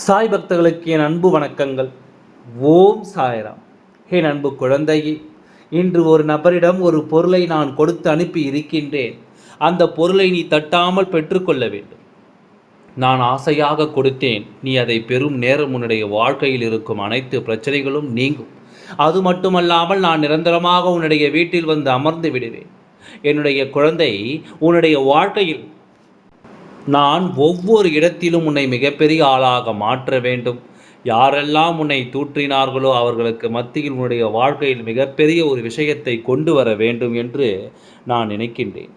சாய் பக்தர்களுக்கு என் அன்பு வணக்கங்கள். ஓம் சாய்ராம். என் அன்பு குழந்தையே இன்று ஒரு நபரிடம் ஒரு பொருளை நான் கொடுத்து அனுப்பி இருக்கின்றேன். அந்த பொருளை நீ தட்டாமல் பெற்றுக்கொள்ள வேண்டும். நான் ஆசையாக கொடுத்தேன். நீ அதை பெறும் நேரம் உன்னுடைய வாழ்க்கையில் இருக்கும் அனைத்து பிரச்சனைகளும் நீங்கும். அது மட்டுமல்லாமல் நான் நிரந்தரமாக உன்னுடைய வீட்டில் வந்து அமர்ந்து விடுவேன். என்னுடைய குழந்தை உன்னுடைய வாழ்க்கையில் நான் ஒவ்வொரு இடத்திலும் உன்னை மிகப்பெரிய ஆளாக மாற்ற வேண்டும். யாரெல்லாம் உன்னை தூற்றினார்களோ அவர்களுக்கு மத்தியில் உன்னுடைய வாழ்க்கையில் மிகப்பெரிய ஒரு விஷயத்தை கொண்டு வர வேண்டும் என்று நான் நினைக்கின்றேன்.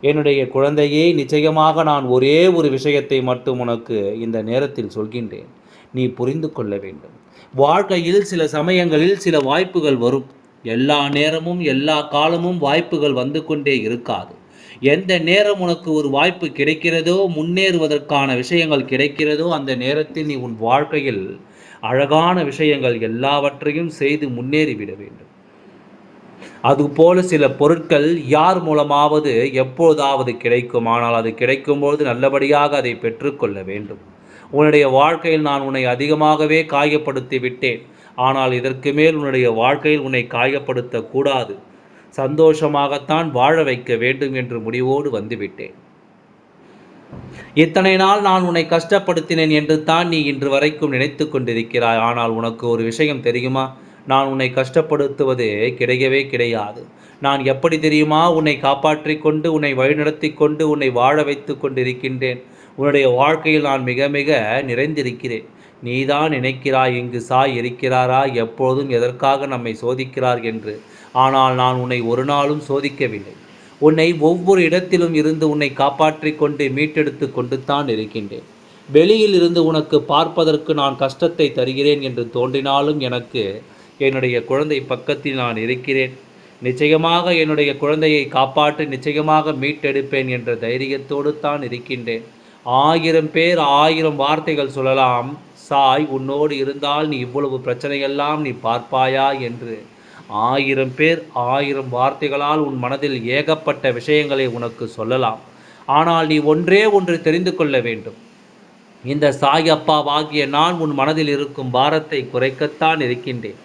என்னுடைய குழந்தையே நிச்சயமாக நான் ஒரே ஒரு விஷயத்தை மட்டும் உனக்கு இந்த நேரத்தில் சொல்கின்றேன். நீ புரிந்து கொள்ள வேண்டும். வாழ்க்கையில் சில சமயங்களில் சில வாய்ப்புகள் வரும். எல்லா நேரமும் எல்லா காலமும் வாய்ப்புகள் வந்து கொண்டே இருக்காது. எந்த நேரம் உனக்கு ஒரு வாய்ப்பு கிடைக்கிறதோ முன்னேறுவதற்கான விஷயங்கள் கிடைக்கிறதோ அந்த நேரத்தில் நீ உன் வாழ்க்கையில் அழகான விஷயங்கள் எல்லாவற்றையும் செய்து முன்னேறிவிட வேண்டும். அதுபோல சில பொருட்கள் யார் மூலமாவது எப்போதாவது கிடைக்கும். ஆனால் அது கிடைக்கும்போது நல்லபடியாக அதை பெற்றுக்கொள்ள வேண்டும். உன்னுடைய வாழ்க்கையில் நான் உன்னை அதிகமாகவே காயப்படுத்தி விட்டேன். ஆனால் இதற்கு மேல் உன்னுடைய வாழ்க்கையில் உன்னை காயப்படுத்தக்கூடாது. சந்தோஷமாகத்தான் வாழ வைக்க வேண்டும் என்று முடிவோடு வந்துவிட்டேன். இத்தனை நாள் நான் உன்னை கஷ்டப்படுத்தினேன் என்று தான் நீ இன்று வரைக்கும் நினைத்து கொண்டிருக்கிறாய். ஆனால் உனக்கு ஒரு விஷயம் தெரியுமா? நான் உன்னை கஷ்டப்படுத்துவது கிடையவே கிடையாது. நான் எப்படி தெரியுமா? உன்னை காப்பாற்றி கொண்டு உன்னை வழிநடத்தி கொண்டு உன்னை வாழ வைத்து கொண்டிருக்கின்றேன். உன்னுடைய வாழ்க்கையில் நான் மிக மிக நிறைந்திருக்கிறேன். நீதான் நினைக்கிறாய் இங்கு சாய் இருக்கிறாரா? எப்போதும் எதற்காக நம்மை சோதிக்கிறார் என்று? ஆனால் நான் உன்னை ஒரு நாளும் சோதிக்கவில்லை. உன்னை ஒவ்வொரு இடத்திலும் இருந்து உன்னை காப்பாற்றி கொண்டு மீட்டெடுத்து கொண்டு தான் இருக்கின்றேன். வெளியில் இருந்து உனக்கு பார்ப்பதற்கு நான் கஷ்டத்தை தருகிறேன் என்று தோன்றினாலும் எனக்கு என்னுடைய குழந்தை பக்கத்தில் நான் இருக்கிறேன். நிச்சயமாக என்னுடைய குழந்தையை காப்பாற்றி நிச்சயமாக மீட்டெடுப்பேன் என்ற தைரியத்தோடு தான் இருக்கின்றேன். ஆயிரம் பேர் ஆயிரம் வார்த்தைகள் சொல்லலாம். சாய் உன்னோடு இருந்தால் நீ இவ்வளவு பிரச்சனையெல்லாம் நீ பார்ப்பாயா என்று. ஆயிரம் பேர் ஆயிரம் வார்த்தைகளால் உன் மனதில் ஏகப்பட்ட விஷயங்களை உனக்கு சொல்லலாம். ஆனால் நீ ஒன்றே ஒன்று தெரிந்து கொள்ள வேண்டும். இந்த சாய் அப்பாவாகிய நான் உன் மனதில் இருக்கும் பாரத்தை குறைக்கத்தான் இருக்கின்றேன்.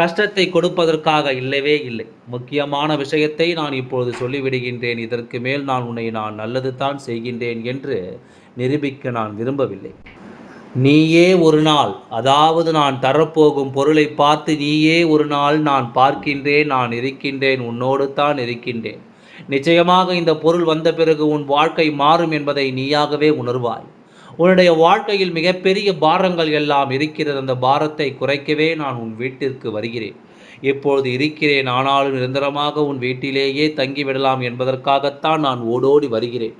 கஷ்டத்தை கொடுப்பதற்காக இல்லவே இல்லை. முக்கியமான விஷயத்தை நான் இப்பொழுது சொல்லிவிடுகின்றேன். இதற்கு மேல் நான் உன்னை நான் நல்லது தான் செய்கின்றேன் என்று நிரூபிக்க நான் விரும்பவில்லை. நீயே ஒரு நாள் அதாவது நான் தரப்போகும் பொருளை பார்த்து நீயே ஒரு நாள் நான் பார்க்கின்றேன் நான் இருக்கின்றேன் உன்னோடு தான் இருக்கின்றேன். நிச்சயமாக இந்த பொருள் வந்த பிறகு உன் வாழ்க்கை மாறும் என்பதை நீயாகவே உணர்வாய். உன்னுடைய வாழ்க்கையில் மிகப்பெரிய பாரங்கள் எல்லாம் இருக்கிறது அந்த பாரத்தை குறைக்கவே நான் உன் வீட்டிற்கு வருகிறேன். இப்பொழுது இருக்கிறேன் ஆனாலும் நிரந்தரமாக உன் வீட்டிலேயே தங்கிவிடலாம் என்பதற்காகத்தான் நான் ஓடோடி வருகிறேன்.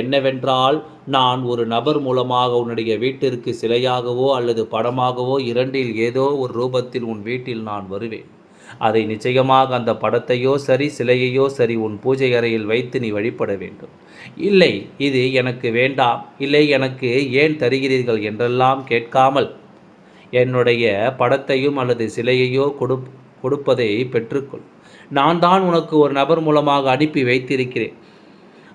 என்னவென்றால் நான் ஒரு நபர் மூலமாக உன்னுடைய வீட்டிற்கு சிலையாகவோ அல்லது படமாகவோ இரண்டில் ஏதோ ஒரு ரூபத்தில் உன் வீட்டில் நான் வருவேன். அதை நிச்சயமாக அந்த படத்தையோ சரி சிலையையோ சரி உன் பூஜை அறையில் வைத்து நீ வழிபட வேண்டும். இல்லை இது எனக்கு வேண்டாம். இல்லை எனக்கு ஏன் தருகிறீர்கள் என்றெல்லாம் கேட்காமல் என்னுடைய படத்தையும் அல்லது சிலையையோ கொடு கொடுப்பதை பெற்றுக்கொள். நான் தான் உனக்கு ஒரு நபர் மூலமாக அனுப்பி வைத்திருக்கிறேன்.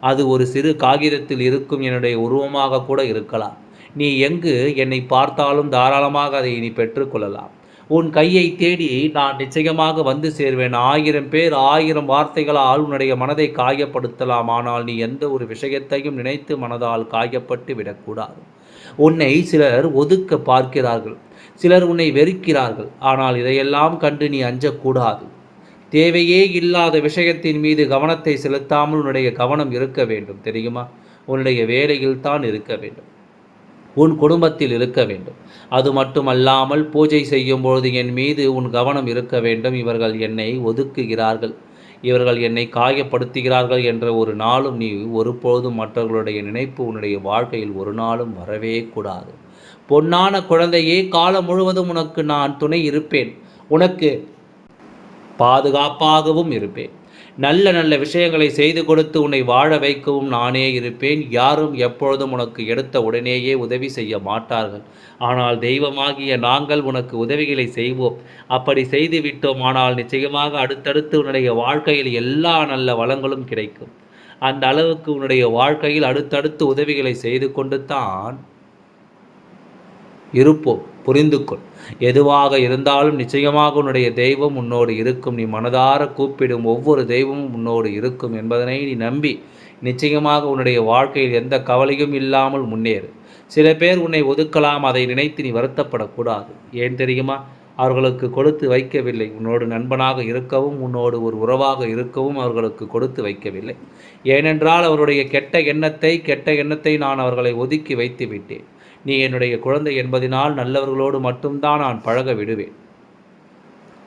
அது ஒரு சிறு காகிதத்தில் இருக்கும் என்னுடைய உருவமாக கூட இருக்கலாம். நீ எங்கு என்னை பார்த்தாலும் தாராளமாக அதை நீ பெற்றுக்கொள்ளலாம் உன் கையை தேடி நான் நிச்சயமாக வந்து சேர்வேன். ஆயிரம் பேர் ஆயிரம் வார்த்தைகளால் உன்னுடைய மனதை காயப்படுத்தலாம். ஆனால் நீ எந்த ஒரு விஷயத்தையும் நினைத்து மனதால் காயப்பட்டு விடக்கூடாது. உன்னை சிலர் ஒதுக்க பார்க்கிறார்கள். சிலர் உன்னை வெறுக்கிறார்கள். ஆனால் இதையெல்லாம் கண்டு நீ அஞ்சக்கூடாது. தேவையே இல்லாத விஷயத்தின் மீது கவனத்தை செலுத்தாமல் உன்னுடைய கவனம் இருக்க வேண்டும். தெரியுமா? உன்னுடைய வேலையில் தான் இருக்க வேண்டும். உன் குடும்பத்தில் இருக்க வேண்டும். அது மட்டுமல்லாமல் பூஜை செய்யும் பொழுது என் மீது உன் கவனம் இருக்க வேண்டும். இவர்கள் என்னை ஒதுக்குகிறார்கள். இவர்கள் என்னை காயப்படுத்துகிறார்கள் என்ற ஒரு நாளும் நீ ஒருபோதும் மற்றவர்களுடைய நினைப்பு உன்னுடைய வாழ்க்கையில் ஒரு நாளும் வரவே கூடாது. பொன்னான குழந்தையே காலம் முழுவதும் உனக்கு நான் துணை இருப்பேன். உனக்கு பாதுகாப்பாகவும் இருப்பேன். நல்ல நல்ல விஷயங்களை செய்து கொடுத்து உன்னை வாழ வைக்கவும் நானே இருப்பேன். யாரும் எப்பொழுதும் உனக்கு எடுத்த உடனேயே உதவி செய்ய மாட்டார்கள். ஆனால் தெய்வமாகிய நாங்கள் உனக்கு உதவிகளை செய்வோம். அப்படி செய்து விட்டோம். ஆனால் நிச்சயமாக அடுத்தடுத்து உன்னுடைய வாழ்க்கையில் எல்லா நல்ல வளங்களும் கிடைக்கும். அந்த அளவுக்கு உன்னுடைய வாழ்க்கையில் அடுத்தடுத்து உதவிகளை செய்து கொண்டு தான் இருப்போம். புரிந்து கொள் எதுவாக இருந்தாலும் நிச்சயமாக உன்னுடைய தெய்வம் உன்னோடு இருக்கும். நீ மனதார கூப்பிடும் ஒவ்வொரு தெய்வமும் உன்னோடு இருக்கும் என்பதனை நீ நம்பி நிச்சயமாக உன்னுடைய வாழ்க்கையில் எந்த கவலையும் இல்லாமல் முன்னேறு. சில பேர் உன்னை ஒதுக்கலாம் அதை நினைத்து நீ வருத்தப்படக்கூடாது. ஏன் தெரியுமா? அவர்களுக்கு கொடுத்து வைக்கவில்லை. உன்னோடு நண்பனாக இருக்கவும் உன்னோடு ஒரு உறவாக இருக்கவும் அவர்களுக்கு கொடுத்து வைக்கவில்லை. ஏனென்றால் அவருடைய கெட்ட எண்ணத்தை கெட்ட எண்ணத்தை நான் அவர்களை ஒதுக்கி வைத்து விட்டேன். நீ என்னுடைய குழந்தை என்பதினால் நல்லவர்களோடு மட்டும்தான் நான் பழக விடுவேன்.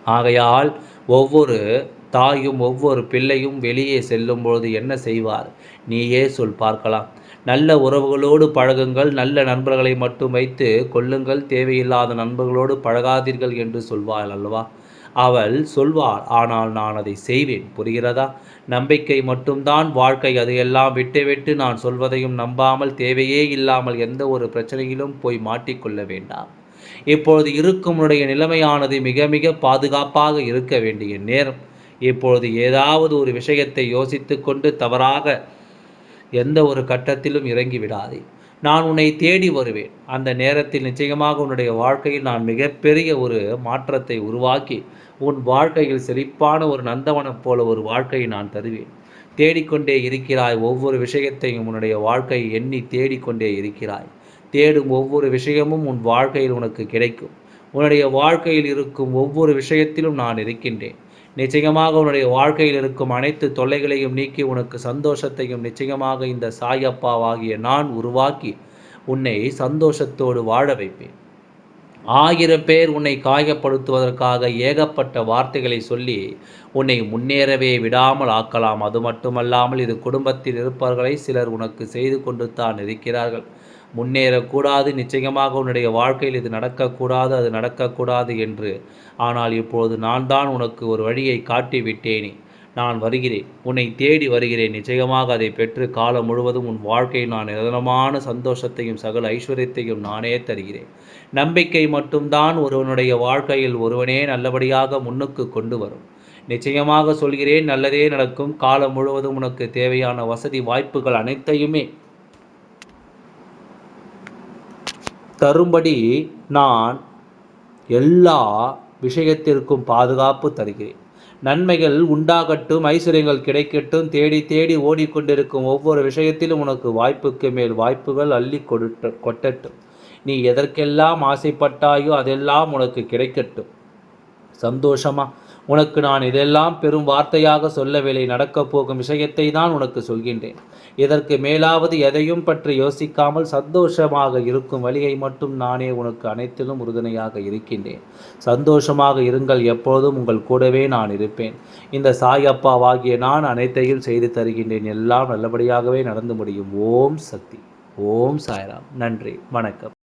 ஆகையால் ஒவ்வொரு தாயும் ஒவ்வொரு பிள்ளையும் வெளியே செல்லும்பொழுது என்ன செய்வார்? நீயே சொல் பார்க்கலாம். நல்ல உறவுகளோடு பழகுங்கள் நல்ல நண்பர்களை மட்டும் வைத்து கொள்ளுங்கள் தேவையில்லாத நண்பர்களோடு பழகாதீர்கள் என்று சொல்வாள் அல்லவா? அவள் சொல்வாள் ஆனால் நான் அதை செய்வேன். புரிகிறதா? நம்பிக்கை மட்டும்தான் வாழ்க்கை. அதையெல்லாம் விட்டுவிட்டு நான் சொல்வதையும் நம்பாமல் தேவையே இல்லாமல் எந்த ஒரு பிரச்சனையிலும் போய் மாட்டிக்கொள்ள வேண்டாம். இப்பொழுது இருக்கும் நிலைமையானது மிக மிக பாதுகாப்பாக இருக்க வேண்டிய நேரம். இப்பொழுது ஏதாவது ஒரு விஷயத்தை யோசித்து கொண்டு தவறாக எந்த ஒரு கட்டத்திலும் இறங்கி விடாதே நான் உன்னை தேடி வருவேன். அந்த நேரத்தில் நிச்சயமாக உன்னுடைய வாழ்க்கையில் நான் மிகப்பெரிய ஒரு மாற்றத்தை உருவாக்கி உன் வாழ்க்கையில் செழிப்பான ஒரு நந்தவனம் போல ஒரு வாழ்க்கையை நான் தருவேன். தேடிக்கொண்டே இருக்கிறாய் ஒவ்வொரு விஷயத்தையும் உன்னுடைய வாழ்க்கையை எண்ணி தேடிக்கொண்டே இருக்கிறாய். தேடும் ஒவ்வொரு விஷயமும் உன் வாழ்க்கையில் உனக்கு கிடைக்கும். உன்னுடைய வாழ்க்கையில் இருக்கும் ஒவ்வொரு விஷயத்திலும் நான் இருக்கின்றேன். நிச்சயமாக உன்னுடைய வாழ்க்கையில் இருக்கும் அனைத்து தொல்லைகளையும் நீக்கி உனக்கு சந்தோஷத்தையும் நிச்சயமாக இந்த சாயப்பாவாகிய நான் உருவாக்கி உன்னை சந்தோஷத்தோடு வாழ வைப்பேன். ஆயிரம் பேர் உன்னை காயப்படுத்துவதற்காக ஏகப்பட்ட வார்த்தைகளை சொல்லி உன்னை முன்னேறவே விடாமல் ஆக்கலாம். அது மட்டுமல்லாமல் இது குடும்பத்தில் இருப்பவர்களை சிலர் உனக்கு செய்து கொண்டு தான் இருக்கிறார்கள். முன்னேறக்கூடாது. நிச்சயமாக உன்னுடைய வாழ்க்கையில் இது நடக்கக்கூடாது அது நடக்கக்கூடாது என்று. ஆனால் இப்போது நான் தான் உனக்கு ஒரு வழியை காட்டி விட்டேனே நான் வருகிறேன் உன்னை தேடி வருகிறேன். நிச்சயமாக அதை பெற்று காலம் முழுவதும் உன் வாழ்க்கையில் நான் நிரந்தரமான சந்தோஷத்தையும் சகல ஐஸ்வர்யத்தையும் நானே தருகிறேன். நம்பிக்கை மட்டும்தான் ஒருவனுடைய வாழ்க்கையில் ஒருவனே நல்லபடியாக முன்னுக்கு கொண்டு வரும். நிச்சயமாக சொல்கிறேன் நல்லதே நடக்கும். காலம் முழுவதும் உனக்கு தேவையான வசதி வாய்ப்புகள் அனைத்தையுமே தரும்படி நான் எல்லா விஷயத்திற்கும் பாதுகாப்பு தருகிறேன். நன்மைகள் உண்டாகட்டும் ஐஸ்வர்யங்கள் கிடைக்கட்டும் தேடி தேடி ஓடிக்கொண்டிருக்கும் ஒவ்வொரு விஷயத்திலும் உனக்கு வாய்ப்புக்கு மேல் வாய்ப்புகள் அள்ளி கொடுட்ட கொட்டட்டும். நீ எதற்கெல்லாம் ஆசைப்பட்டாயோ அதெல்லாம் உனக்கு கிடைக்கட்டும். சந்தோஷமாக உனக்கு நான் இதெல்லாம் பெரும் வார்த்தையாக சொல்லவில்லை நடக்கப் போகும் விஷயத்தை தான் உனக்கு சொல்கின்றேன். இதற்கு மேலாவது எதையும் பற்றி யோசிக்காமல் சந்தோஷமாக இருக்கும் வழியை மட்டும் நானே உனக்கு அனைத்திலும் உறுதுணையாக இருக்கின்றேன். சந்தோஷமாக இருங்கள் எப்போதும் உங்கள் கூடவே நான் இருப்பேன். இந்த சாயப்பாவாகிய நான் அனைத்தையும் செய்து தருகின்றேன். எல்லாம் நல்லபடியாகவே நடந்து முடியும். ஓம் சக்தி. ஓம் சாய்ராம். நன்றி. வணக்கம்.